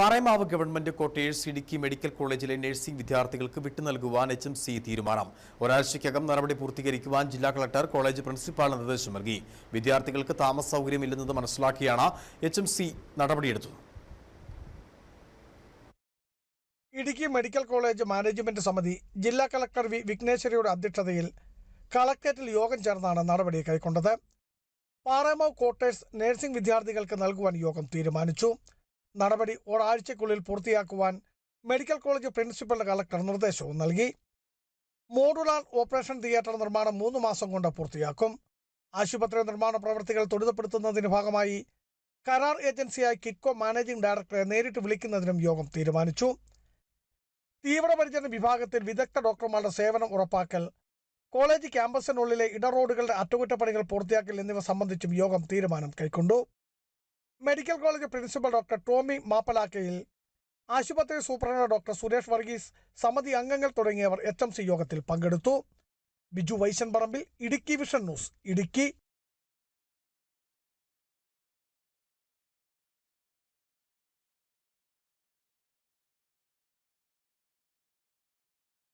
Parayamavu government quarters Idukki medical കോളേജിലെ nursing വിദ്യാർത്ഥികൾക്ക് വിട്ടു നൽകുവാൻ എച്ച് എം സി തീരുമാനം. ഒരാഴ്ചയ്ക്കകം നടപടി പൂർത്തീകരിക്കുവാൻ ജില്ലാ കളക്ടർ കോളേജ് പ്രിൻസിപ്പാളിന് നിർദ്ദേശം നൽകി. വിദ്യാർത്ഥികൾക്ക് താമസ സൗകര്യമില്ലെന്നത് മനസ്സിലാക്കിയാണ് എച്ച് എം സി നടപടിയെടുത്തത്. ഇടുക്കി മെഡിക്കൽ കോളേജ് മാനേജ്മെന്റ് സമിതി ജില്ലാ കളക്ടർ വി വിഘ്നേശ്വരിയുടെ അധ്യക്ഷതയിൽ കളക്ടറേറ്റിൽ യോഗം ചേർന്നാണ് നടപടി കൈക്കൊണ്ടത്. പാറേമാവ് കോട്ടേഴ്സ് നഴ്സിംഗ് വിദ്യാർത്ഥികൾക്ക് നൽകുവാൻ യോഗം തീരുമാനിച്ചു. നടപടി ഒരാഴ്ചക്കുള്ളിൽ പൂർത്തിയാക്കുവാൻ മെഡിക്കൽ കോളേജ് പ്രിൻസിപ്പൽ കളക്ടർ നിർദ്ദേശവും നൽകി. മോഡുലാർ ഓപ്പറേഷൻ തിയേറ്റർ നിർമ്മാണം മൂന്ന് മാസം കൊണ്ട് പൂർത്തിയാക്കും. ആശുപത്രി നിർമ്മാണ പ്രവൃത്തികൾ ത്വരിതപ്പെടുത്തുന്നതിന് ഭാഗമായി കരാർ ഏജൻസിയായ കിറ്റ്കോ മാനേജിംഗ് ഡയറക്ടറെ നേരിട്ട് വിളിക്കുന്നതിനും യോഗം തീരുമാനിച്ചു. തീവ്രപരിചരണ വിഭാഗത്തിൽ വിദഗ്ധ ഡോക്ടർമാരുടെ സേവനം ഉറപ്പാക്കൽ കോളേജ് ക്യാമ്പസിനുള്ളിലെ ഇടറോഡുകളുടെ അറ്റകുറ്റപ്പണികൾ പൂർത്തിയാക്കൽ എന്നിവ സംബന്ധിച്ചും യോഗം തീരുമാനം കൈക്കൊണ്ടു. Medical college principal doctor Tomy Mappalakkayil ആശുപത്രി സൂപ്രണ്ട് ഡോക്ടർ സുരേഷ് വർഗീസ് സമിതി അംഗങ്ങൾ തുടങ്ങിയവർ എച്ച് എം സി യോഗത്തിൽ പങ്കെടുത്തു. Biju Vaishan Parambil Idukki vision news Idukki.